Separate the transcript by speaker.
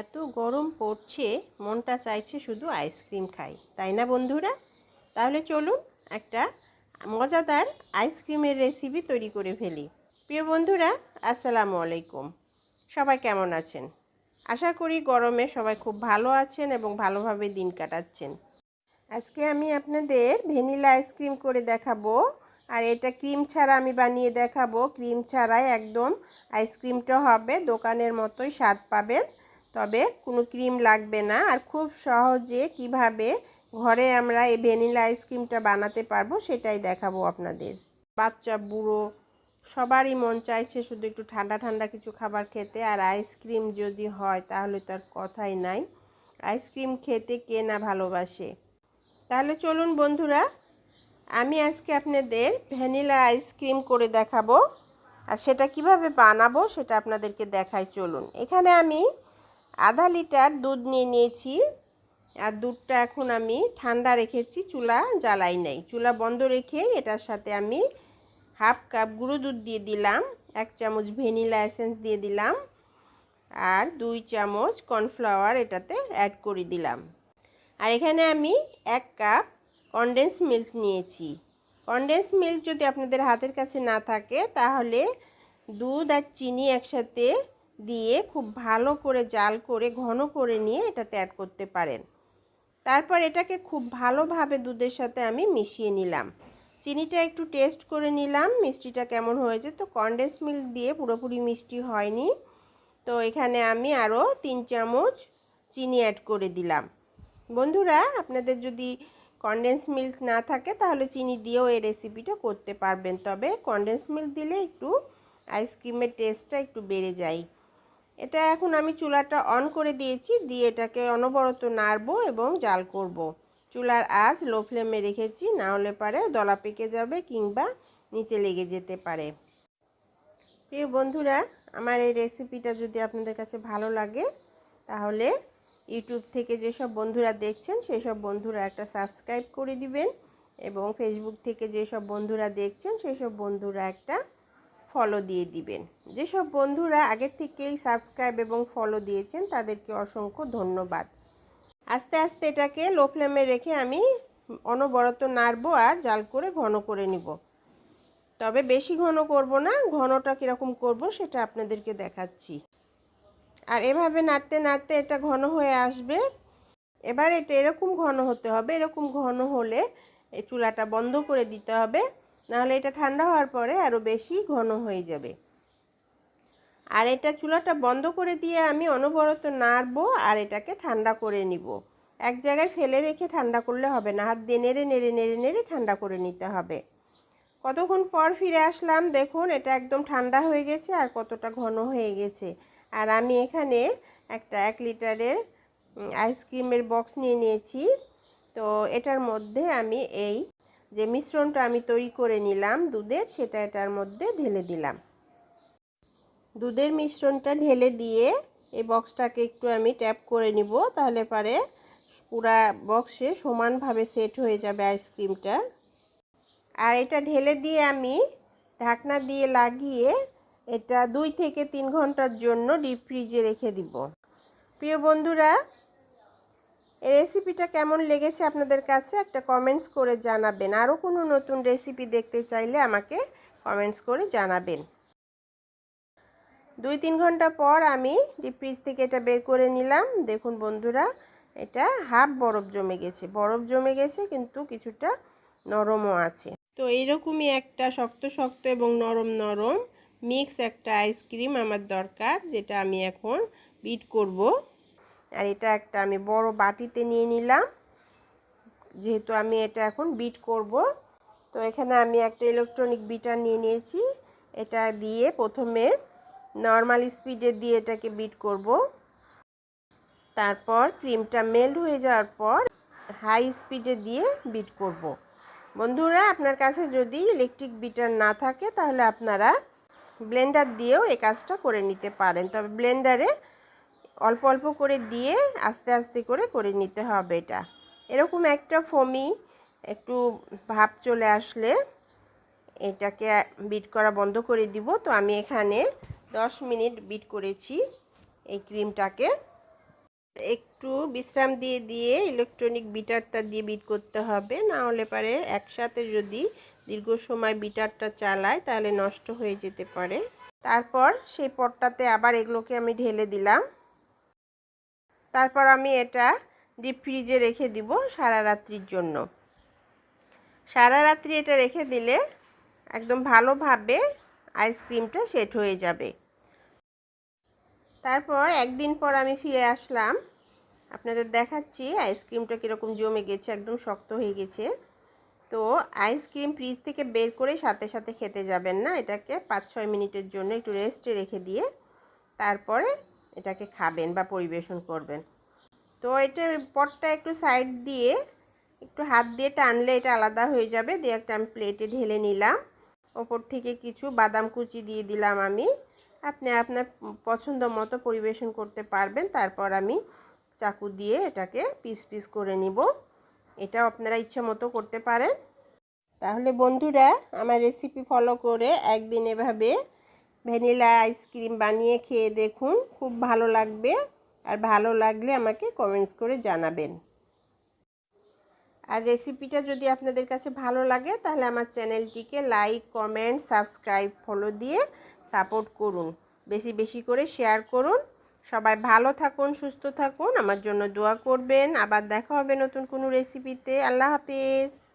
Speaker 1: এত গরম পড়ছে, মনটা চাইছে শুধু আইসক্রিম খাই। তাই না বন্ধুরা? তাহলে চলুন একটা মজাদার আইসক্রিমের রেসিপি তৈরি করে ফেলি। প্রিয় বন্ধুরা, আসসালামু আলাইকুম। সবাই কেমন আছেন? আশা করি গরমে সবাই খুব ভালো আছেন এবং ভালোভাবে দিন কাটাচ্ছেন। আজকে আমি আপনাদের ভ্যানিলা আইসক্রিম করে দেখাবো। আর এটা ক্রিম ছাড়া আমি বানিয়ে দেখাবো। ক্রিম ছাড়াই একদম আইসক্রিমটা হবে, দোকানের মতোই স্বাদ পাবেন। তবে কোনো ক্রিম লাগবে না। আর খুব সহজে কীভাবে ঘরে আমরা এই ভ্যানিলা আইসক্রিমটা বানাতে পারব সেটাই দেখাবো আপনাদের। বাচ্চা, বুড়ো, সবারই মন চাইছে শুধু একটু ঠান্ডা ঠান্ডা কিছু খাবার খেতে। আর আইসক্রিম যদি হয় তাহলে তার কথাই নাই। আইসক্রিম খেতে কে না ভালোবাসে। তাহলে চলুন বন্ধুরা, আমি আজকে আপনাদের ভ্যানিলা আইসক্রিম করে দেখাবো। আর সেটা কীভাবে বানাবো সেটা আপনাদেরকে দেখাই। চলুন, এখানে আমি আধা লিটার দুধ নিয়ে নিয়েছি। আর দুধটা এখন আমি ঠান্ডা রেখেছি, চুলা জ্বালাই নেই। চুলা বন্ধ রেখে এটার সাথে আমি হাফ কাপ গুঁড়ো দুধ দিয়ে দিলাম, এক চামচ ভ্যানিলা এসেন্স দিয়ে দিলাম, আর দুই চামচ কর্নফ্লাওয়ার এটাতে অ্যাড করে দিলাম। আর এখানে আমি এক কাপ কনডেন্স মিল্ক নিয়েছি। কনডেন্স মিল্ক যদি আপনাদের হাতের কাছে না থাকে, তাহলে দুধ আর চিনি একসাথে দিয়ে খুব ভালো করে জাল করে, ঘন করে নিয়ে এটাতে অ্যাড করতে পারেন। তারপর এটাকে খুব ভালোভাবে দুধের সাথে আমি মিশিয়ে নিলাম। চিনিটা একটু টেস্ট করে নিলাম, মিষ্টিটা কেমন হয়েছে তো কনডেন্স মিল্ক দিয়ে পুরোপুরি মিষ্টি হয়নি। তো এখানে আমি আরও তিন চামচ চিনি অ্যাড করে দিলাম। বন্ধুরা, আপনাদের যদি কনডেন্স মিল্ক না থাকে তাহলে চিনি দিয়েও এই রেসিপিটা করতে পারবেন। তবে কনডেন্স মিল্ক দিলে একটু আইসক্রিমের টেস্টটা একটু বেড়ে যায়। এটা এখন আমি চুলাটা অন করে দিয়েছি, দিয়ে এটাকে অনবরত নাড়বো এবং জাল করব। চুলার আঁচ লো ফ্লেমে রেখেছি, না হলে পারে দলা পেকে যাবে কিংবা নিচে লেগে যেতে পারে প্রিয় বন্ধুরা, আমার এই রেসিপিটা যদি আপনাদের কাছে ভালো লাগে, তাহলে ইউটিউব থেকে যেসব বন্ধুরা দেখছেন সেই সব বন্ধুরা একটা সাবস্ক্রাইব করে দিবেন এবং ফেসবুক থেকে যেসব বন্ধুরা দেখছেন সেই সব বন্ধুরা একটা ফলো দিয়ে দিবেন। যেসব বন্ধুরা আগের থেকেই সাবস্ক্রাইব এবং ফলো দিয়েছেন, তাদেরকে অসংখ্য ধন্যবাদ। আস্তে আস্তে এটাকে লো ফ্লেমে রেখে আমি অনবরত নাড়বো আর জাল করে ঘন করে নিব। তবে বেশি ঘন করব না, ঘনটা কীরকম করব সেটা আপনাদেরকে দেখাচ্ছি। আর এভাবে নাড়তে নাড়তে এটা ঘন হয়ে আসবে। এবার এটা এরকম ঘন হতে হবে, এরকম ঘন হলে এই চুলাটা বন্ধ করে দিতে হবে। নাহলে এটা ঠান্ডা হওয়ার পরে আরও বেশি ঘন হয়ে যাবে। আর এটা চুলাটা বন্ধ করে দিয়ে আমি অনবরত নাড়বো আর এটাকে ঠান্ডা করে নিব। এক জায়গায় ফেলে রেখে ঠান্ডা করলে হবে না, হাত দিয়ে নেড়ে নেড়ে নেড়ে নেড়ে ঠান্ডা করে নিতে হবে। কতক্ষণ পর ফিরে আসলাম, দেখুন এটা একদম ঠান্ডা হয়ে গেছে আর কতটা ঘন হয়ে গেছে। আর আমি এখানে একটা এক লিটারের আইসক্রিমের বক্স নিয়ে নিয়েছি। তো এটার মধ্যে আমি এই যে মিশ্রণটা আমি তৈরি করে নিলাম দুধের, সেটা এটার মধ্যে ঢেলে দিলাম। দুধের মিশ্রণটা ঢেলে দিয়ে এই বক্সটাকে একটু আমি ট্যাপ করে নিব, তাহলে পারে পুরা বক্সে সমানভাবে সেট হয়ে যাবে আইসক্রিমটা। আর এটা ঢেলে দিয়ে আমি ঢাকনা দিয়ে লাগিয়ে এটা দুই থেকে তিন ঘণ্টার জন্য ডিপ ফ্রিজে রেখে দিব। প্রিয় বন্ধুরা এই রেসিপিটা কেমন লেগেছে আপনাদের কাছে একটা কমেন্টস করে জানাবেন। আরও কোনো নতুন রেসিপি দেখতে চাইলে আমাকে কমেন্টস করে জানাবেন। দুই তিন ঘণ্টা পর আমি ডিপ ফ্রিজ থেকে এটা বের করে নিলাম। দেখুন বন্ধুরা, এটা হাফ বরফ জমে গেছে। বরফ জমে গেছে, কিন্তু কিছুটা নরমও আছে। তো এইরকমই একটা শক্ত শক্ত এবং নরম নরম মিক্স একটা আইসক্রিম আমার দরকার, যেটা আমি এখন বিট করব। আর এটা একটা আমি বড় বাটিতে নিয়ে নিলাম। যেহেতু আমি এটা এখন বিট করব, তো এখানে আমি একটা ইলেকট্রনিক বিটার নিয়ে নিয়েছি। এটা দিয়ে প্রথমে নর্মাল স্পিডে দিয়ে এটাকে বিট করব। তারপর ক্রিমটা মেল্ট হয়ে যাওয়ার পর হাই স্পিডে দিয়ে বিট করব। বন্ধুরা, আপনার কাছে যদি ইলেকট্রিক বিটার না থাকে, তাহলে আপনারা ব্লেন্ডার দিয়েও এই কাজটা করে নিতে পারেন। তবে ব্লেন্ডারে অল্প অল্প করে দিয়ে আস্তে আস্তে করে করে নিতে হবে এটা। এরকম একটা ফমি একটু ভাব চলে আসলে এটাকে বিট করা বন্ধ করে দিব। তো আমি এখানে 10 মিনিট বিট করেছি এই ক্রিমটাকে। একটু বিশ্রাম দিয়ে দিয়ে ইলেকট্রনিক বিটারটা দিয়ে বিট করতে হবে। না হলে পারে একসাথে যদি দীর্ঘ সময় বিটারটা চালায়, তাহলে নষ্ট হয়ে যেতে পারে। তারপর সেই পটটাতে আবার এগুলোকে আমি ঢেলে দিলাম। তারপর আমি এটা ডিপ ফ্রিজে রেখে দিব সারা রাত্রির জন্য। সারা রাত্রি এটা রেখে দিলে একদম ভালোভাবে আইসক্রিমটা সেট হয়ে যাবে। তারপর একদিন পর আমি ফিরে আসলাম। আপনাদের দেখাচ্ছি আইসক্রিমটা কীরকম জমে গেছে, একদম শক্ত হয়ে গেছে। তো আইসক্রিম ফ্রিজ থেকে বের করে সাথে সাথে খেতে যাবেন না, এটাকে পাঁচ ছয় মিনিটের জন্য একটু রেস্টে রেখে দিয়ে। তারপরে এটাকে খাবেন বা পরিবেশন করবেন। তো এটা পটটা একটু সাইড দিয়ে একটু হাত দিয়ে টানলে এটা আলাদা হয়ে যাবে। দিয়ে একটা আমি প্লেটে ঢেলে নিলাম। ওপর থেকে কিছু বাদাম কুচি দিয়ে দিলাম আমি। আপনি আপনার পছন্দ মতো পরিবেশন করতে পারবেন। তারপর আমি চাকু দিয়ে এটাকে পিস পিস করে নিব। এটাও আপনারা ইচ্ছা মতো করতে পারেন। তাহলে বন্ধুরা, আমার রেসিপি ফলো করে একদিন এভাবে ভ্যানিলা আইসক্রিম বানিয়ে খেয়ে দেখুন, খুব ভালো লাগবে আর ভালো লাগলে আমাকে কমেন্টস করে জানাবেন। আর রেসিপিটা যদি আপনাদের কাছে ভালো লাগে, তাহলে আমার চ্যানেলটিকে লাইক, কমেন্ট, সাবস্ক্রাইব, ফলো দিয়ে সাপোর্ট করুন। বেশি বেশি করে শেয়ার করুন। সবাই ভালো থাকুন, সুস্থ থাকুন, আমার জন্য দোয়া করবেন। আবার দেখা হবে নতুন কোনো রেসিপিতে। আল্লাহ হাফিজ।